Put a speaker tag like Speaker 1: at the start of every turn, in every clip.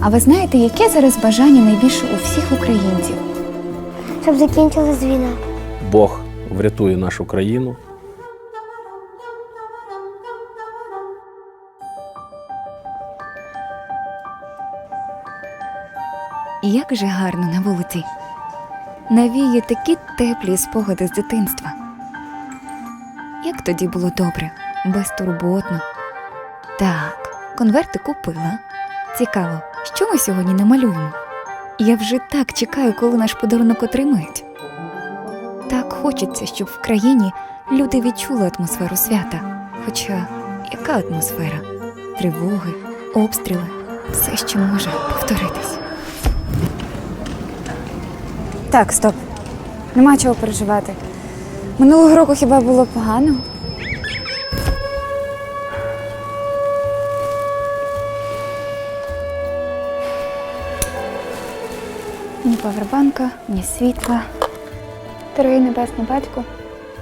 Speaker 1: А ви знаєте, яке зараз бажання найбільше у всіх українців?
Speaker 2: Щоб закінчилась війна.
Speaker 3: Бог врятує нашу країну.
Speaker 1: Як же гарно на вулиці. Навіє такі теплі спогади з дитинства. Як тоді було добре, безтурботно. Так, конверти купила. Цікаво, що ми сьогодні намалюємо? Я вже так чекаю, коли наш подарунок отримають. Так хочеться, щоб в країні люди відчули атмосферу свята. Хоча яка атмосфера? Тривоги, обстріли, все, що може повторитись. Так, стоп. Нема чого переживати. Минулого року хіба було погано? Ні павербанка, ні світла. Дорогий небесний батько,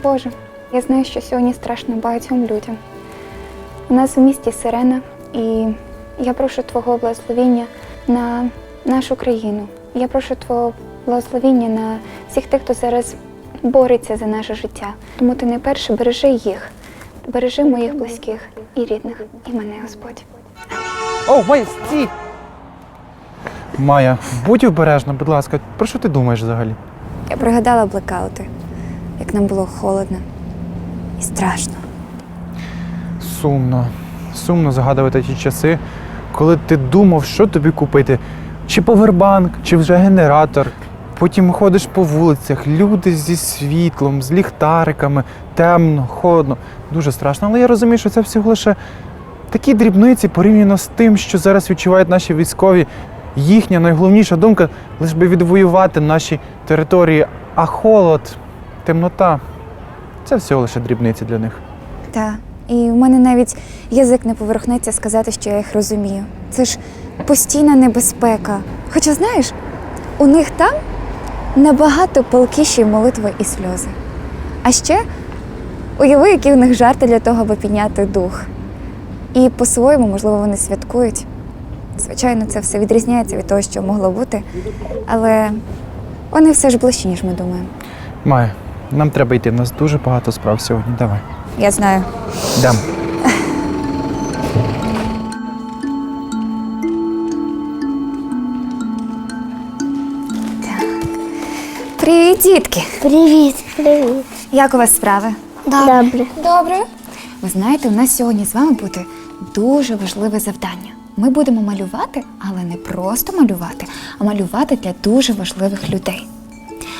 Speaker 1: Боже, я знаю, що сьогодні страшно багатьом людям. У нас в місті сирена, і я прошу Твого благословіння на нашу країну. Я прошу Твого благословіння на всіх тих, хто зараз бореться за наше життя. Тому ти найперше бережи їх, бережи моїх близьких і рідних, і мене, Господь.
Speaker 4: О, стій! Майя, будь обережна, будь ласка. Про що ти думаєш взагалі?
Speaker 1: Я пригадала блекаути, як нам було холодно і страшно.
Speaker 4: Сумно. Сумно згадувати ті часи, коли ти думав, що тобі купити. Чи повербанк, чи вже генератор. Потім ходиш по вулицях, люди зі світлом, з ліхтариками, темно, холодно. Дуже страшно. Але я розумію, що це всього лише такі дрібниці порівняно з тим, що зараз відчувають наші військові. Їхня найголовніша думка лише би відвоювати наші території, а холод, темнота це всього лише дрібниці для них.
Speaker 1: Так, і в мене навіть язик не поверхнеться сказати, що я їх розумію. Це ж постійна небезпека. Хоча, знаєш, у них там набагато палкіші молитви і сльози. А ще уяви, які у них жарти для того, аби підняти дух. І по-своєму, можливо, вони святкують. Звичайно, це все відрізняється від того, що могло бути, але вони все ж ближче, ніж ми думаємо.
Speaker 4: Майя, нам треба йти. У нас дуже багато справ сьогодні. Давай.
Speaker 1: Я знаю.
Speaker 4: Йдемо.
Speaker 1: Привіт, дітки!
Speaker 2: Привіт. Привіт.
Speaker 1: Як у вас справи?
Speaker 2: Добре.
Speaker 1: Добре. Ви знаєте, у нас сьогодні з вами буде дуже важливе завдання. Ми будемо малювати, але не просто малювати, а малювати для дуже важливих людей.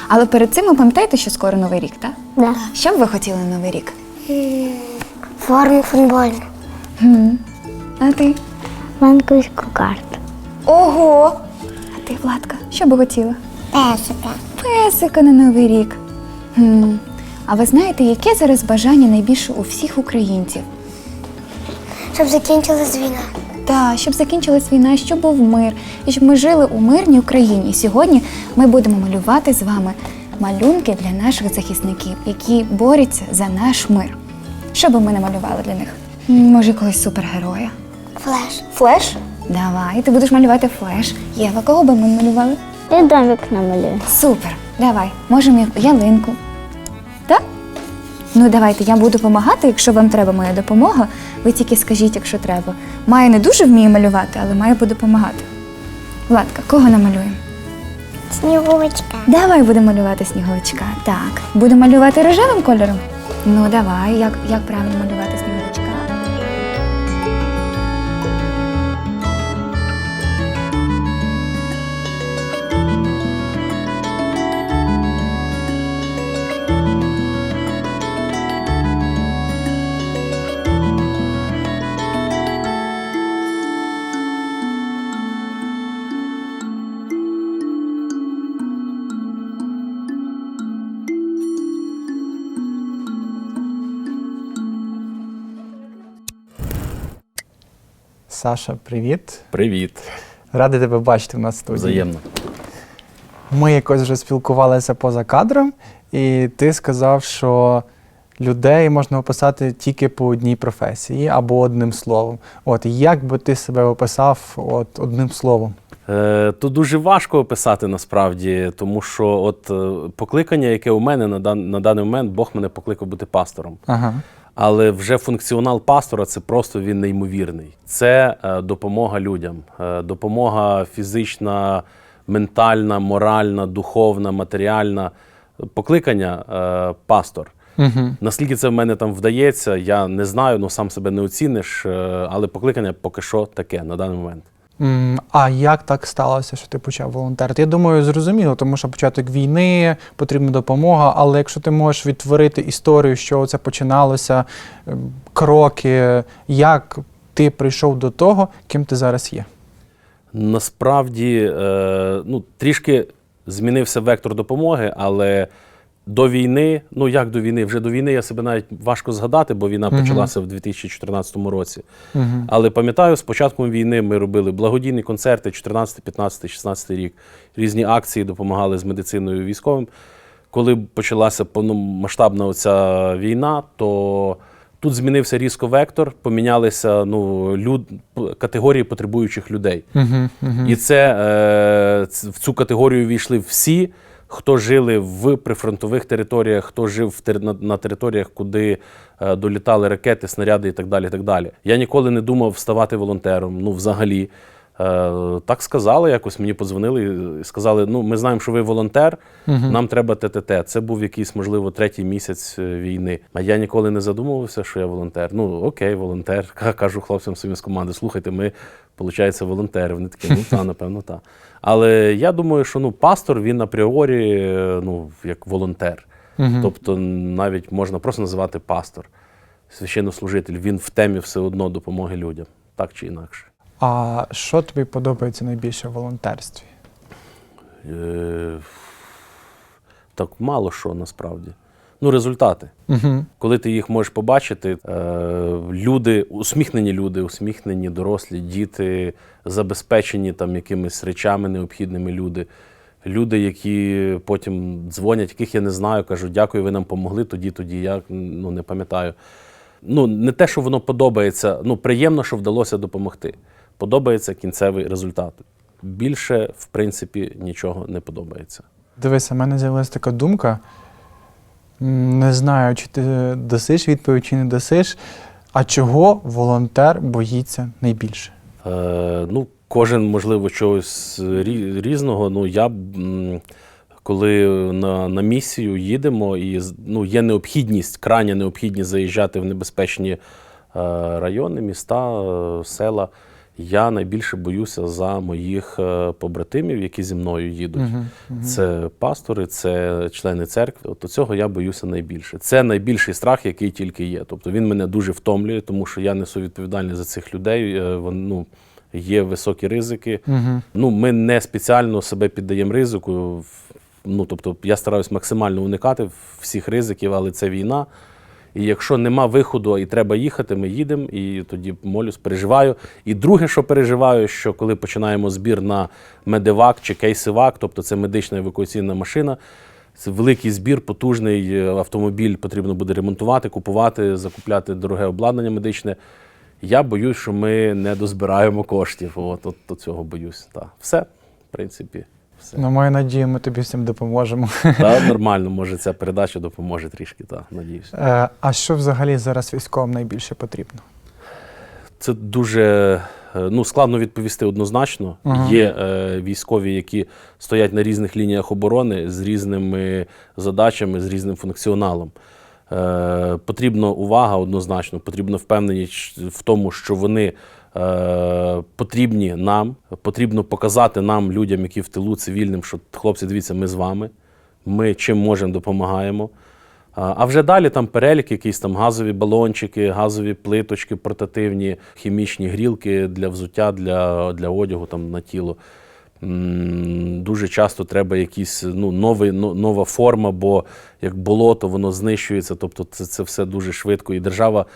Speaker 1: Але перед цим ви пам'ятаєте, що скоро новий рік, так?
Speaker 2: Да.
Speaker 1: Що б ви хотіли на новий рік?
Speaker 2: Форму футбольну.
Speaker 1: А ти?
Speaker 2: Банківську карту.
Speaker 1: Ого! А ти, Владка, що би хотіла?
Speaker 2: Песика.
Speaker 1: Песика на новий рік. Хм. А ви знаєте, яке зараз бажання найбільше у всіх українців?
Speaker 2: Щоб закінчилась війна.
Speaker 1: Та щоб закінчилась війна, щоб був мир, і щоб ми жили у мирній Україні. І сьогодні ми будемо малювати з вами малюнки для наших захисників, які борються за наш мир. Що би ми намалювали для них? Може, якогось супергероя?
Speaker 2: Флеш.
Speaker 1: Флеш? Давай, ти будеш малювати флеш. Єва, кого би ми малювали?
Speaker 2: І домик намалюю.
Speaker 1: Супер, давай, можемо ялинку. Так? Ну, давайте, я буду допомагати, якщо вам треба моя допомога. Ви тільки скажіть, якщо треба. Майя не дуже вміє малювати, але маю буде допомагати. Владка, кого намалюємо?
Speaker 2: Снігурочка.
Speaker 1: Давай будемо малювати сніговичка. Так. Будемо малювати рожевим кольором? Ну, давай, як, як правильно малювати сніговичка?
Speaker 4: Саша, привіт.
Speaker 3: Привіт.
Speaker 4: Радий тебе бачити в нас в студії.
Speaker 3: Взаємно.
Speaker 4: Ми якось вже спілкувалися поза кадром, і ти сказав, що людей можна описати тільки по одній професії або одним словом. От як би ти себе описав от одним словом?
Speaker 3: Е, то дуже важко описати насправді, тому що от е, покликання, яке у мене на, дан, на даний момент, Бог мене покликав бути пастором.
Speaker 4: Ага.
Speaker 3: Але вже функціонал пастора це просто він неймовірний. Це е, допомога людям, е, допомога фізична, ментальна, моральна, духовна, матеріальна. Покликання е, пастор.
Speaker 4: Угу.
Speaker 3: Наскільки це в мене там вдається, я не знаю, ну сам себе не оціниш, але покликання поки що таке на даний момент.
Speaker 4: А як так сталося, що ти почав волонтерити? Я думаю, зрозуміло, тому що початок війни, потрібна допомога. Але якщо ти можеш відтворити історію, що це починалося, ем, кроки, як ти прийшов до того, ким ти зараз є?
Speaker 3: Насправді, е, ну, трішки змінився вектор допомоги, але до війни, ну як до війни, вже до війни я себе навіть важко згадати, бо війна
Speaker 4: Мгм.
Speaker 3: почалася в 2014 році.
Speaker 4: Угу.
Speaker 3: Але пам'ятаю, з початком війни ми робили благодійні концерти 14, 15, 16 рік, різні акції допомагали з медициною військовим. Коли почалася повномасштабна оця війна, то тут змінився різко вектор, помінялися ну, люд, категорії потребуючих людей.
Speaker 4: Угу. Угу.
Speaker 3: І це е, в цю категорію війшли всі, хто жили в прифронтових територіях, хто жив на, територіях, куди е, долітали ракети, снаряди і так далі. І так далі. Я ніколи не думав ставати волонтером. Ну, взагалі. Е, так сказали, якось мені подзвонили і сказали: ну, ми знаємо, що ви волонтер, нам треба ТТТ. Це був якийсь, можливо, третій місяць е, війни. А я ніколи не задумувався, що я волонтер. Ну, окей, волонтер. Кажу хлопцям своїм з команди, слухайте, ми, виходить, волонтери. Вони такі, ну та, напевно, та. Але я думаю, що ну, пастор він апріорі е, ну, як волонтер.
Speaker 4: Мгм.
Speaker 3: Тобто навіть можна просто називати пастор, священнослужитель. Він в темі все одно допомоги людям, так чи інакше.
Speaker 4: А що тобі подобається найбільше в волонтерстві?
Speaker 3: Е, так мало що насправді. Ну, результати.
Speaker 4: Угу.
Speaker 3: Коли ти їх можеш побачити, е, люди, усміхнені люди, усміхнені дорослі, діти, забезпечені там якимись речами необхідними люди. Люди, які потім дзвонять, яких я не знаю, кажуть, дякую, ви нам помогли тоді, тоді. Я ну, не пам'ятаю. Ну, не те, що воно подобається, ну, приємно, що вдалося допомогти. Подобається кінцевий результат. Більше, в принципі, нічого не подобається.
Speaker 4: Дивися, в мене з'явилася така думка. Не знаю, чи ти дасиш відповідь, чи не дасиш. А чого волонтер боїться найбільше?
Speaker 3: Е, ну, кожен, можливо, чогось різного. Ну, я коли на, на місію їдемо, і ну, є необхідність, крайня необхідність заїжджати в небезпечні е, райони, міста, е, села. Я найбільше боюся за моїх е, побратимів, які зі мною їдуть. Це пастори, це члени церкви. От цього я боюся найбільше. Це найбільший страх, який тільки є. Тобто він мене дуже втомлює, тому що я несу відповідальність за цих людей. Е, вон- ну, є високі ризики.
Speaker 4: Угу.
Speaker 3: Ну, ми не спеціально себе піддаємо ризику. Ну, тобто, я стараюсь максимально уникати всіх ризиків, але це війна. І якщо нема виходу і треба їхати, ми їдемо і тоді молюсь, переживаю. І друге, що переживаю, що коли починаємо збір на медевак чи кейсивак, тобто це медична евакуаційна машина, це великий збір, потужний е, автомобіль потрібно буде ремонтувати, купувати, закупляти дороге обладнання медичне. Я боюсь, що ми не дозбираємо коштів. От, от, от цього боюсь. Та. Все, в принципі, все.
Speaker 4: Ну, маю надію, ми тобі цим допоможемо.
Speaker 3: Та нормально, може, ця передача допоможе трішки, та, надіюсь.
Speaker 4: Е, А що взагалі зараз військовим найбільше потрібно?
Speaker 3: Це дуже е, ну, складно відповісти однозначно.
Speaker 4: Ага.
Speaker 3: Є е, військові, які стоять на різних лініях оборони з різними задачами, з різним функціоналом. Е, потрібна увага однозначно, потрібна впевненість в тому, що вони потрібні нам. Потрібно показати нам, людям, які в тилу цивільним, що хлопці, дивіться, ми з вами. Ми чим можемо допомагаємо. А а вже далі там перелік, якісь там газові балончики, газові плиточки портативні, хімічні грілки для взуття, для, для одягу там, на тіло. Дуже часто треба якісь ну, новий, но- нова форма, бо як болото, воно знищується. Тобто це, це все дуже швидко. І держава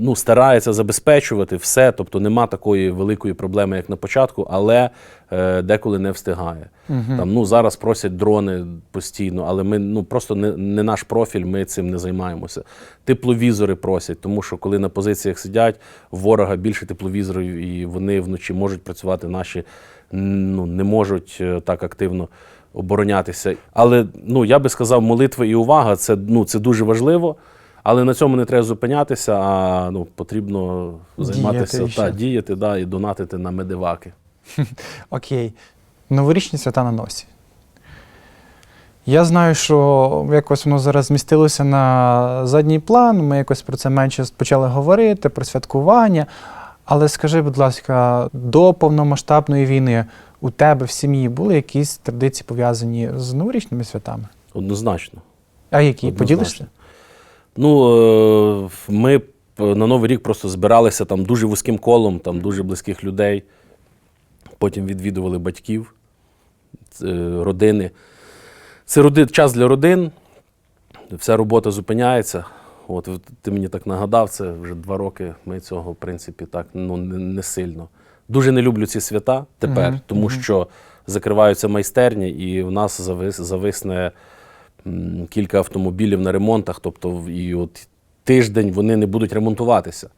Speaker 3: ну, старається забезпечувати все, тобто нема такої великої проблеми, як на початку, але е, деколи не встигає. Там, ну, зараз просять дрони постійно, але ми ну, просто не, не наш профіль, ми цим не займаємося. Тепловізори просять, тому що коли на позиціях сидять, ворога більше тепловізорів, і вони вночі можуть працювати, наші ну, не можуть е, так активно оборонятися. Але ну, я би сказав, молитва і увага це, ну, це дуже важливо. Але на цьому не треба зупинятися, а ну, потрібно займатися
Speaker 4: Діяти
Speaker 3: та, діяти да, і донатити на медиваки.
Speaker 4: Окей. Новорічні свята на носі. Я знаю, що якось воно зараз змістилося на задній план. Ми якось про це менше почали говорити, про святкування. Але скажи, будь ласка, до повномасштабної війни у тебе в сім'ї були якісь традиції пов'язані з новорічними святами?
Speaker 3: Однозначно.
Speaker 4: А які?
Speaker 3: Однозначно.
Speaker 4: Поділишся?
Speaker 3: Ну, е, ми на Новий рік просто збиралися там дуже вузьким колом, там дуже близьких людей. Потім відвідували батьків, е, родини. Це роди, час для родин, вся робота зупиняється. От ти мені так нагадав, це вже два роки. Ми цього, в принципі, так ну, не, не сильно. Дуже не люблю ці свята тепер,
Speaker 4: Мгм,
Speaker 3: тому що закриваються майстерні, і в нас завис, зависне кілька автомобілів на ремонтах. Тобто, і от тиждень вони не будуть ремонтуватися.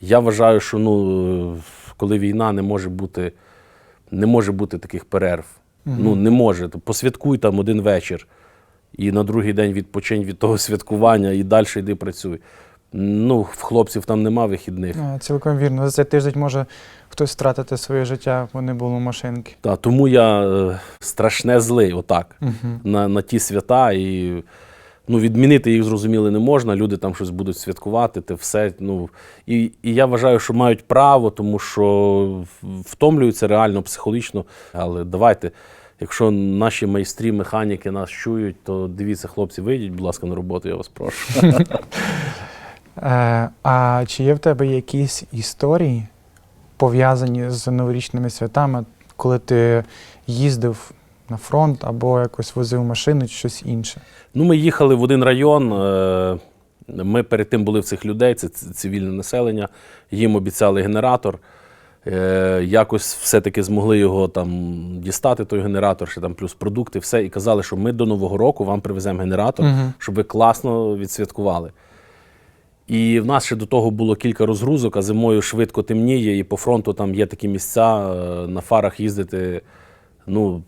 Speaker 3: Я вважаю, що ну, коли війна не може бути, не може бути таких перерв. Ну, не може. Посвяткуй там один вечір, і на другий день відпочинь від того святкування, і далі йди працюй. Ну, в хлопців там нема вихідних.
Speaker 4: А, Цілком вірно. За цей тиждень може хтось втратити своє життя, бо не було машинки.
Speaker 3: Та, тому я е, страшне злий, отак,
Speaker 4: Угу.
Speaker 3: на, на ті свята. І ну, відмінити їх зрозуміли не можна. Люди там щось будуть святкувати, те все. Ну, і, і я вважаю, що мають право, тому що втомлюються реально психологічно. Але давайте, якщо наші майстрі, механіки нас чують, то дивіться, хлопці, вийдіть, будь ласка, на роботу, я вас прошу.
Speaker 4: Е, а чи є в тебе якісь історії, пов'язані з новорічними святами, коли ти їздив на фронт або якось возив машину чи щось інше?
Speaker 3: Ну, ми їхали в один район. е, Ми перед тим були в цих людей, це цивільне населення. Їм обіцяли генератор. Е, Якось все-таки змогли його там дістати, той генератор, ще там плюс продукти, все. І казали, що ми до Нового року вам привеземо генератор,
Speaker 4: Мгм.
Speaker 3: щоб ви класно відсвяткували. І в нас ще до того було кілька розгрузок, а зимою швидко темніє, і по фронту там є такі місця, е, на фарах їздити. Ну,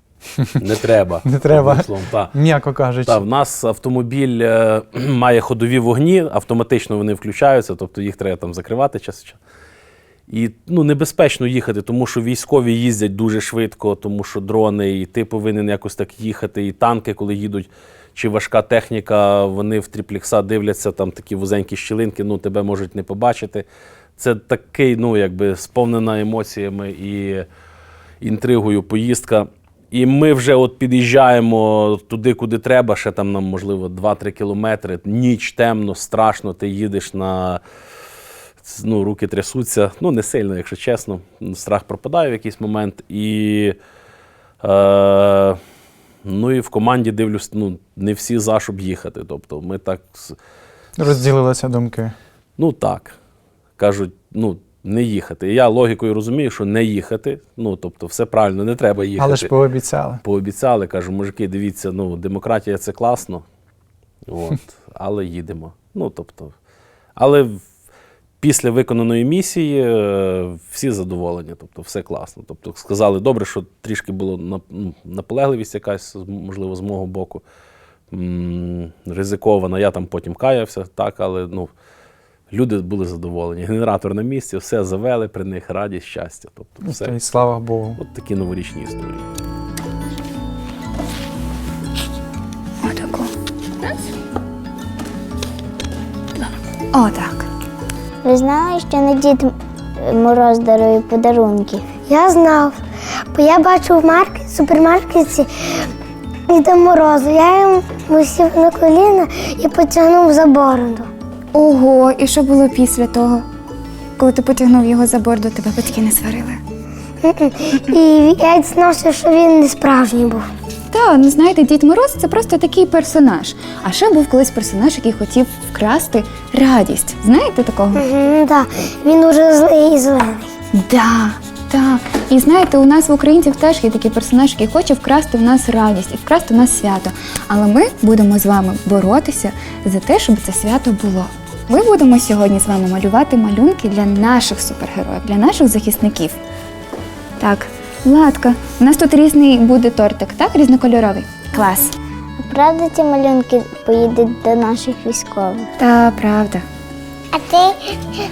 Speaker 3: не треба.
Speaker 4: Не треба.
Speaker 3: та.
Speaker 4: М'яко кажучи.
Speaker 3: Так, в нас автомобіль е, має ходові вогні, автоматично вони включаються, тобто їх треба там закривати час. від. І ну, небезпечно їхати, тому що військові їздять дуже швидко, тому що дрони, і ти повинен якось так їхати. І танки, коли їдуть, чи важка техніка, вони в тріплікса дивляться, там такі вузенькі щілинки, ну тебе можуть не побачити. Це такий, ну, якби сповнена емоціями і інтригою поїздка. І ми вже от під'їжджаємо туди, куди треба, ще там нам, можливо, 2-3 кілометри. Ніч темно, страшно, ти їдеш на ну, руки трясуться. Ну, не сильно, якщо чесно. Страх пропадає в якийсь момент. І, е, ну, і в команді дивлюсь, ну, не всі за, щоб їхати. Тобто ми так.
Speaker 4: Розділилися думки.
Speaker 3: Ну так. Кажуть, ну, не їхати. І я логікою розумію, що не їхати. Ну, тобто, все правильно, не треба їхати.
Speaker 4: Але ж пообіцяли.
Speaker 3: Пообіцяли, кажу, мужики, дивіться, ну, демократія це класно. От, але їдемо. Ну, тобто, але після виконаної місії е, всі задоволені, тобто все класно. Тобто сказали, добре, що трішки було ну, наполегливість якась, можливо, з мого боку. Ризикована, я там потім каявся, так, але ну, люди були задоволені. Генератор на місці, все завели, при них радість, щастя. Тобто,
Speaker 4: Та
Speaker 3: все.
Speaker 4: й слава Богу.
Speaker 3: От такі новорічні історії.
Speaker 1: Отаку. Раз.
Speaker 2: Ви знали, що не Дід Мороз дарує подарунки?
Speaker 5: Я знав, бо я бачив в маркет, супермаркеті Діда Морозу. Я йому сів на коліна і потягнув за бороду.
Speaker 1: Ого, і що було після того? Коли ти потягнув його за борду, тебе батьки не сварили.
Speaker 5: І я дізнався, що він не справжній був.
Speaker 1: Та ну знаєте, Дід Мороз це просто такий персонаж. А ще був колись персонаж, який хотів вкрасти радість. Знаєте такого?
Speaker 5: Угу, да. Він уже злий і зелений.
Speaker 1: Да, так. І знаєте, у нас в українців теж є такий персонаж, який хоче вкрасти в нас радість і вкрасти в нас свято. Але ми будемо з вами боротися за те, щоб це свято було. Ми будемо сьогодні з вами малювати малюнки для наших супергероїв, для наших захисників. Так, Владка, у нас тут різний буде тортик, так? Різнокольоровий. Клас.
Speaker 2: Правда, ці малюнки поїдуть до наших військових?
Speaker 1: Та правда.
Speaker 5: А ти,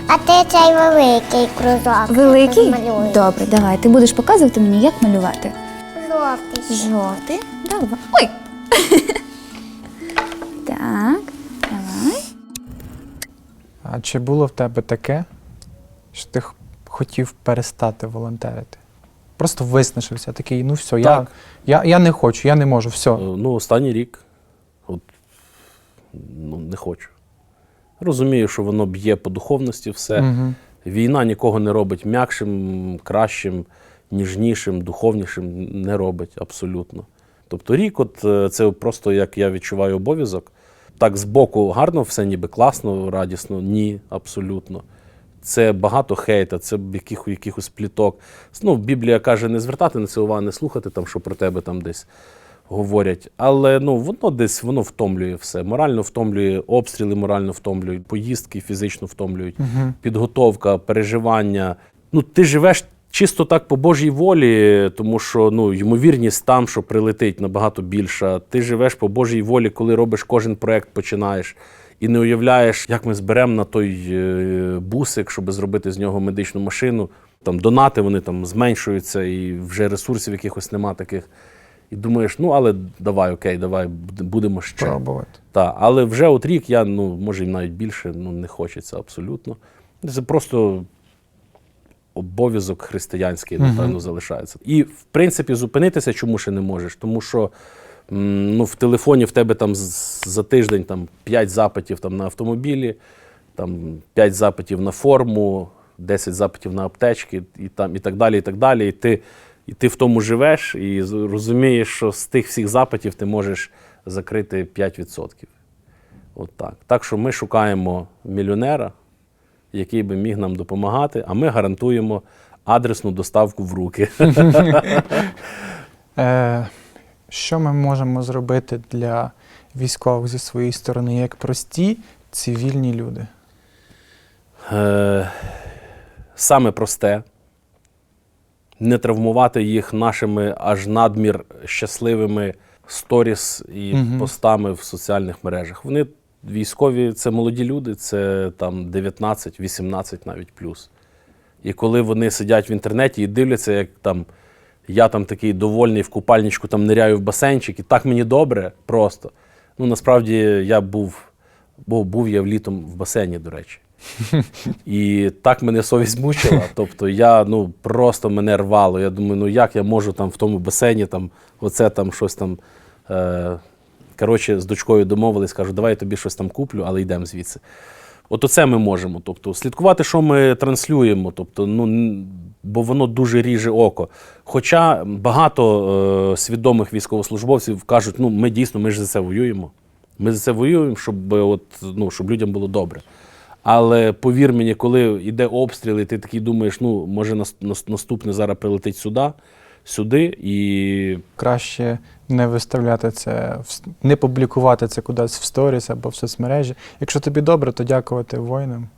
Speaker 5: а ти цей великий кружок.
Speaker 1: Великий?
Speaker 5: Малюй.
Speaker 1: Добре, давай. Ти будеш показувати мені, як малювати.
Speaker 5: Жовтий.
Speaker 1: Жовтий. Давай. Ой. так, давай.
Speaker 4: А чи було в тебе таке, що ти хотів перестати волонтерити? Просто виснажився, такий, ну все, я,
Speaker 3: Так.
Speaker 4: я, я не хочу, я не можу, все.
Speaker 3: Е, Ну, останній рік. От, ну, не хочу. Розумію, що воно б'є по духовності все.
Speaker 4: Угу.
Speaker 3: Війна нікого не робить м'якшим, кращим, ніжнішим, духовнішим. Не робить абсолютно. Тобто рік, от е, це просто як я відчуваю обов'язок. Так, збоку гарно, все ніби класно, радісно. Ні, абсолютно. Це багато хейта, це яких, якихось пліток. Ну, Біблія каже, не звертати на це увагу, не слухати, там, що про тебе там десь говорять. Але ну, воно десь воно втомлює все. Морально втомлює, обстріли морально втомлюють, поїздки фізично втомлюють, підготовка, переживання. Ну, ти живеш чисто так по Божій волі, тому що ну, ймовірність там, що прилетить, набагато більша. Ти живеш по Божій волі, коли робиш кожен проект, починаєш. І не уявляєш, як ми зберемо на той е, бусик, щоб зробити з нього медичну машину. Там донати вони там зменшуються, і вже ресурсів якихось нема таких. І думаєш, ну але давай, окей, давай, будемо ще.
Speaker 4: Пробувати.
Speaker 3: Так, але вже от рік я, ну, може, навіть більше, ну, не хочеться абсолютно. Це просто обов'язок християнський, напевно, залишається. І, в принципі, зупинитися чому ще не можеш? Тому що ну, в телефоні в тебе там за тиждень там, 5 запитів там, на автомобілі, там, 5 запитів на форму, 10 запитів на аптечки і, там, і так далі. І так далі. І ти, і ти в тому живеш і розумієш, що з тих всіх запитів ти можеш закрити 5%. От так. так що ми шукаємо мільйонера, який би міг нам допомагати, а ми гарантуємо адресну доставку в руки.
Speaker 4: Що ми можемо зробити для військових зі своєї сторони, як прості цивільні люди?
Speaker 3: Е, Саме просте не травмувати їх нашими аж надмір щасливими сторіс і
Speaker 4: Мгм.
Speaker 3: постами в соціальних мережах. Вони військові, це молоді люди, це там 19-18 навіть плюс. І коли вони сидять в інтернеті і дивляться, як там я там такий довольний в купальничку там ниряю в басейнчик, і так мені добре просто. Ну насправді я був, бо був я літом в басейні, до речі. І так мене совість мучила. Тобто я ну просто мене рвало. Я думаю, ну як я можу там в тому басейні, там, оце там щось там. Е, коротше, з дочкою домовились, кажу, давай я тобі щось там куплю, але йдемо звідси. От оце ми можемо. Тобто, слідкувати, що ми транслюємо, тобто, ну, бо воно дуже ріже око. Хоча багато е, свідомих військовослужбовців кажуть, ну ми дійсно ми ж за це воюємо. Ми за це воюємо, щоб, е, от, ну, щоб людям було добре. Але повір мені, коли йде обстріл, і ти такий думаєш, ну, може нас- нас- наступне зараз прилетить сюди, сюди, і
Speaker 4: Краще не виставляти це, не публікувати це кудись в сторіс або в соцмережі. Якщо тобі добре, то дякувати воїнам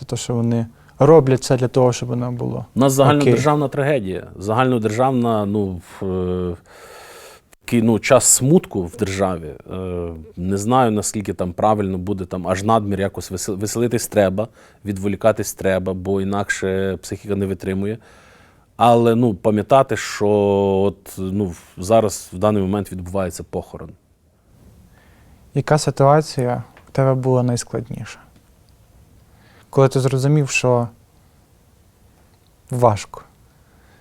Speaker 4: за те, що вони роблять все для того, щоб воно було.
Speaker 3: У нас загальнодержавна
Speaker 4: Окей.
Speaker 3: трагедія. Загальнодержавна, ну, в, е, такий, ну, час смутку в державі. Е, не знаю, наскільки там правильно буде там аж надмір якось весел- веселитись треба, відволікатись треба, бо інакше психіка не витримує. Але ну, пам'ятати, що от, ну, зараз в даний момент відбувається похорон.
Speaker 4: Яка ситуація в тебе була найскладніша? Коли ти зрозумів, що важко,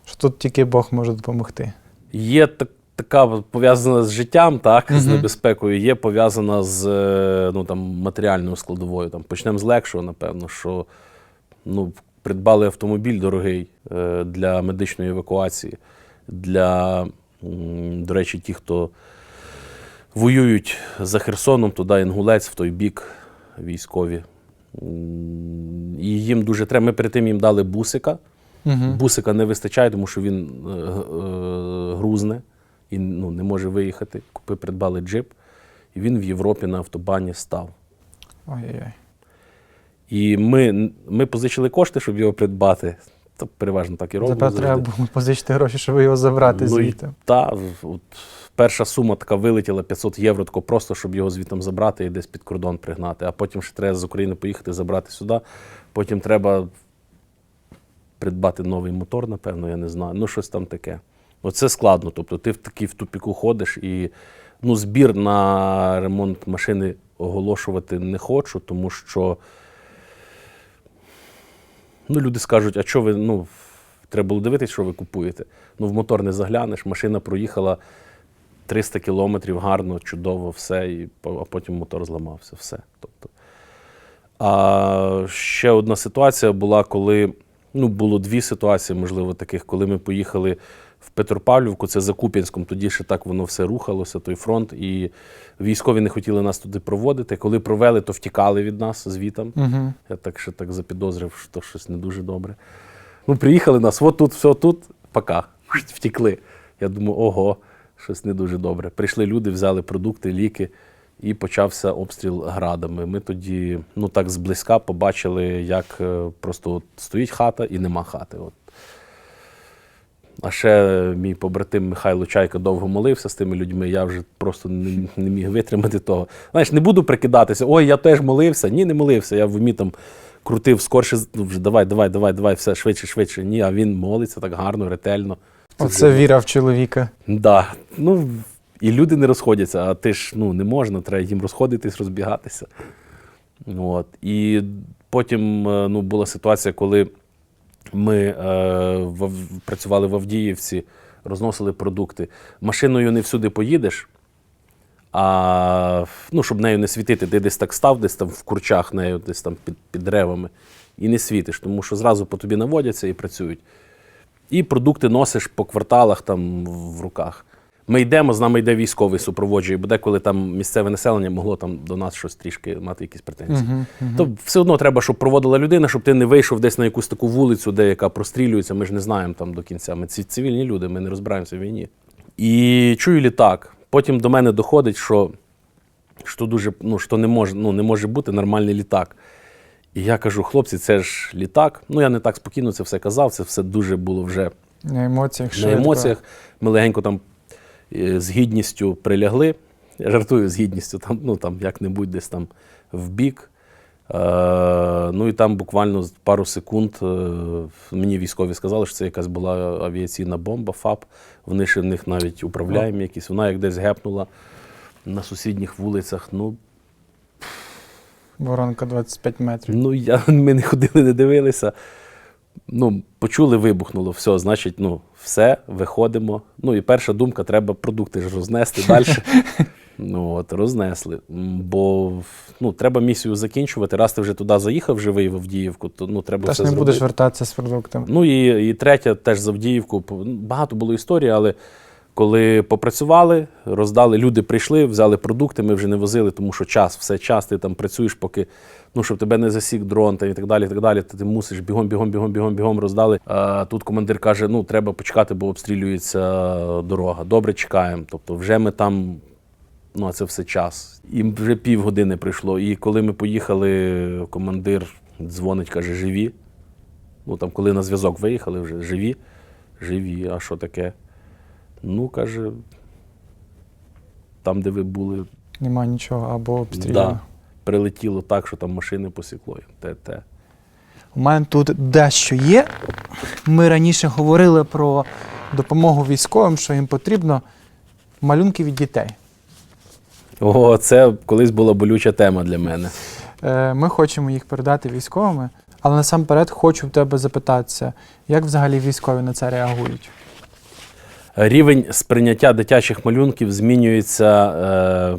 Speaker 4: що тут тільки Бог може допомогти.
Speaker 3: Є так, така пов'язана з життям, так, з небезпекою, є пов'язана з е, ну, там, матеріальною складовою. Там, почнемо з легшого, напевно, що ну, придбали автомобіль дорогий е, для медичної евакуації, для До речі, ті, хто воюють за Херсоном, туди Інгулець, в той бік військові. І їм дуже треба. Ми перед тим їм дали бусика.
Speaker 4: Угу.
Speaker 3: Бусика не вистачає, тому що він е, е, грузне і ну, не може виїхати. Купи, придбали джип, і він в Європі на автобані став.
Speaker 4: Ой-ой-ой.
Speaker 3: І ми, ми позичили кошти, щоб його придбати. То переважно так і робимо.
Speaker 4: Тепер треба було позичити гроші, щоб його забрати
Speaker 3: Ну,
Speaker 4: звідти.
Speaker 3: Та, от, перша сума така вилетіла 500 євро, тако просто, щоб його звідти забрати і десь під кордон пригнати. А потім ще треба з України поїхати, забрати сюди. Потім треба придбати новий мотор, напевно, я не знаю. Ну, щось там таке. Оце складно. Тобто ти в такий в тупіку ходиш і ну, збір на ремонт машини оголошувати не хочу, тому що ну, люди скажуть, а що ви, ну, треба було дивитися, що ви купуєте. Ну, в мотор не заглянеш, машина проїхала 300 кілометрів, гарно, чудово, все, і, а потім мотор зламався, все. Тобто. А ще одна ситуація була, коли ну, було дві ситуації, можливо, таких, коли ми поїхали в Петропавлівку, це за Куп'янськом, тоді ще так воно все рухалося, той фронт, і військові не хотіли нас туди проводити. Коли провели, то втікали від нас звітом.
Speaker 4: Угу.
Speaker 3: Я так ще так запідозрив, що щось не дуже добре. Ну, приїхали нас, от тут, все тут, пока. Втікли. Я думаю, ого, щось не дуже добре. Прийшли люди, взяли продукти, ліки, і почався обстріл градами. Ми тоді, ну так зблизька побачили, як е, просто от стоїть хата і нема хати. От. А ще мій побратим Михайло Чайка довго молився з тими людьми. Я вже просто не, не міг витримати того. Знаєш, не буду прикидатися, ой, я теж молився. Ні, не молився. Я в умі там крутив скорше, ну вже давай, давай, давай, давай, все швидше, швидше. Ні, а він молиться так гарно, ретельно.
Speaker 4: Оце віра в чоловіка.
Speaker 3: Да. Ну, і люди не розходяться, а ти ж ну, не можна, треба їм розходитись, розбігатися. От. І потім е, ну, була ситуація, коли ми е, в, працювали в Авдіївці, розносили продукти. Машиною не всюди поїдеш, а ну, щоб нею не світити, ти десь так став, десь там в курчах нею, десь там під, під деревами, і не світиш, тому що зразу по тобі наводяться і працюють. І продукти носиш по кварталах там в руках. Ми йдемо, з нами йде військовий супроводжує, бо деколи там місцеве населення могло там до нас щось трішки мати якісь претензії. То все одно треба, щоб проводила людина, щоб ти не вийшов десь на якусь таку вулицю, де яка прострілюється. Ми ж не знаємо там до кінця. Ми ці цивільні люди, ми не розбираємося в війні. І чую літак. Потім до мене доходить, що, що дуже ну, що не може, ну, не може бути нормальний літак. І я кажу, хлопці, це ж літак. Ну, я не так спокійно це все казав, це все дуже було вже
Speaker 4: На емоціях
Speaker 3: на емоціях. Ми легенько там з гідністю прилягли. Я жартую з гідністю, там, ну там як-небудь десь там в бік. Е, ну і там буквально пару секунд е, мені військові сказали, що це якась була авіаційна бомба, ФАП. Вони ще в них навіть управляємі якісь. Вона як десь гепнула на сусідніх вулицях. Ну,
Speaker 4: Воронка 25 метрів.
Speaker 3: Ну, я, ми не ходили, не дивилися. Ну, почули, вибухнуло, все, значить, ну, все, виходимо. Ну, і перша думка, треба продукти ж рознести далі. Ну, от, рознесли. Бо ну, треба місію закінчувати. Раз ти вже туди заїхав живий в Авдіївку, то ну, треба
Speaker 4: Та
Speaker 3: все
Speaker 4: ж не
Speaker 3: зробити.
Speaker 4: будеш вертатися з продуктами.
Speaker 3: Ну і, і третя теж з Авдіївку. Багато було історій, але коли попрацювали, роздали, люди прийшли, взяли продукти, ми вже не возили, тому що час, все час, ти там працюєш, поки ну, щоб тебе не засік дрон та і так далі. і так далі, то ти мусиш бігом, бігом, бігом, бігом, бігом роздали. А тут командир каже: ну треба почекати, бо обстрілюється дорога. Добре, чекаємо. Тобто, вже ми там. Ну, це все час. І вже півгодини прийшло. І коли ми поїхали, командир дзвонить, каже, живі. Ну, там, коли на зв'язок виїхали, вже живі. Живі, а що таке? Ну, каже, там, де ви були,
Speaker 4: Нема нічого, або обстріляно.
Speaker 3: да, прилетіло так, що там машини посікло. Те, те.
Speaker 4: У мене тут дещо є. Ми раніше говорили про допомогу військовим, що їм потрібно малюнки від дітей.
Speaker 3: О, це колись була болюча тема для мене.
Speaker 4: Е, Ми хочемо їх передати військовими, але насамперед хочу в тебе запитатися, як взагалі військові на це реагують?
Speaker 3: Рівень сприйняття дитячих малюнків змінюється е,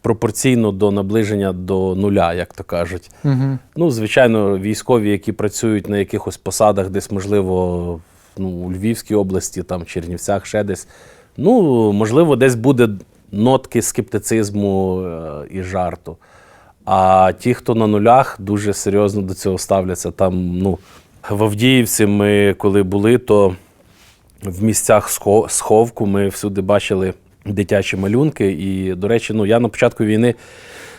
Speaker 3: пропорційно до наближення до нуля, як то кажуть.
Speaker 4: Угу.
Speaker 3: Ну, звичайно, військові, які працюють на якихось посадах, десь, можливо, ну, у Львівській області, там, Чернівцях, ще десь, Ну, можливо, десь буде нотки скептицизму е, і жарту. А ті, хто на нулях, дуже серйозно до цього ставляться. Там, ну, в Авдіївці ми коли були, то в місцях сховку ми всюди бачили дитячі малюнки. І, до речі, ну, я на початку війни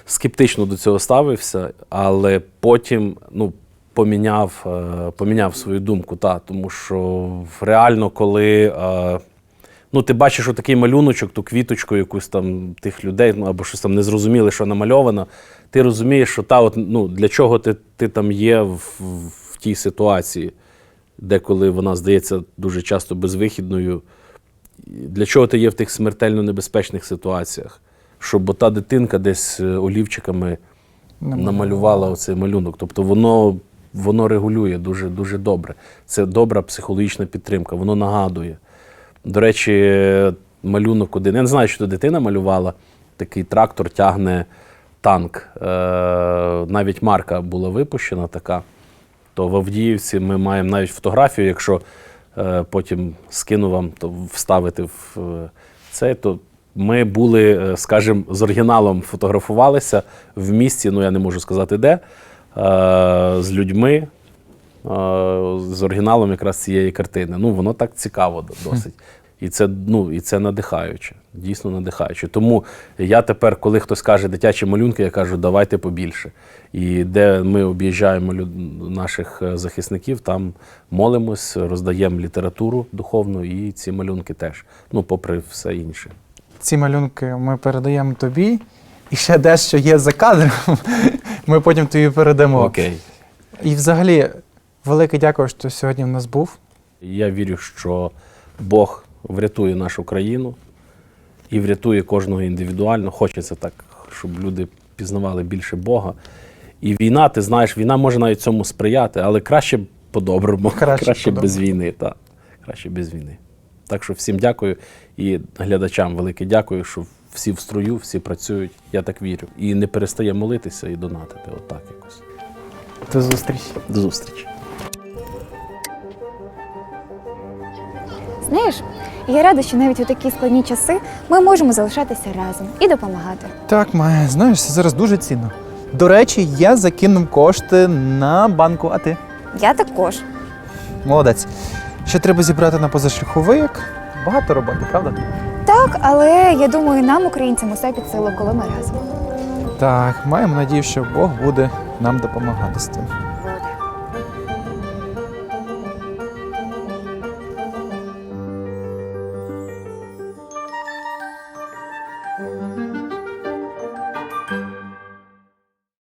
Speaker 3: скептично до цього ставився, але потім ну, поміняв, е, поміняв свою думку. Та, тому що реально, коли. е, Ну, ти бачиш отакий малюночок, ту квіточку, якусь там тих людей, ну або щось там не зрозуміли, що намальовано. Ти розумієш, що та, от, ну, для чого ти, ти там є в, в тій ситуації, деколи вона здається дуже часто безвихідною. Для чого ти є в тих смертельно небезпечних ситуаціях? Щоб ота дитинка десь е, олівчиками намалювала оцей малюнок. Тобто воно, воно регулює дуже, дуже добре. Це добра психологічна підтримка, воно нагадує. До речі, малюнок один. Я не знаю, що то дитина малювала. Такий трактор тягне танк. Е, навіть марка була випущена така. То в Авдіївці ми маємо навіть фотографію, якщо е, потім скину вам, то вставити в е, це, то ми були, е, скажімо, з оригіналом фотографувалися в місті, ну я не можу сказати де, з людьми, з оригіналом якраз цієї картини. Ну, воно так цікаво досить. І це, ну, і це надихаюче, дійсно надихаюче. Тому я тепер, коли хтось каже дитячі малюнки, я кажу, давайте побільше. І де ми об'їжджаємо наших е, захисників, там молимось, роздаємо літературу духовну і ці малюнки теж. Ну, попри все інше.
Speaker 4: Ці малюнки ми передаємо тобі, і ще дещо є за кадром. Ми потім тобі передамо.
Speaker 3: Окей.
Speaker 4: І взагалі, велике дякую, що сьогодні в нас був.
Speaker 3: Я вірю, що Бог врятує нашу країну і врятує кожного індивідуально. Хочеться так, щоб люди пізнавали більше Бога. І війна, ти знаєш, війна може навіть цьому сприяти, але краще по-доброму,
Speaker 4: Краще
Speaker 3: краще,
Speaker 4: по-доброму.
Speaker 3: без війни. Так. Краще без війни. Так що всім дякую і глядачам велике дякую, що всі в строю, всі працюють. Я так вірю. І не перестає молитися і донатити. Отак якось.
Speaker 4: До зустрічі.
Speaker 3: До зустрічі.
Speaker 1: Знаєш, я рада, що навіть у такі складні часи ми можемо залишатися разом і допомагати.
Speaker 4: Так, Майя, знаєш, це зараз дуже цінно. До речі, я закинув кошти на банку, а ти?
Speaker 1: Я також.
Speaker 4: Молодець. Ще треба зібрати на позашляховик. Багато роботи, правда?
Speaker 1: Так, але я думаю, нам, українцям, усе під силу, коли ми разом.
Speaker 4: Так, маємо надію, що Бог буде нам допомагати з тим.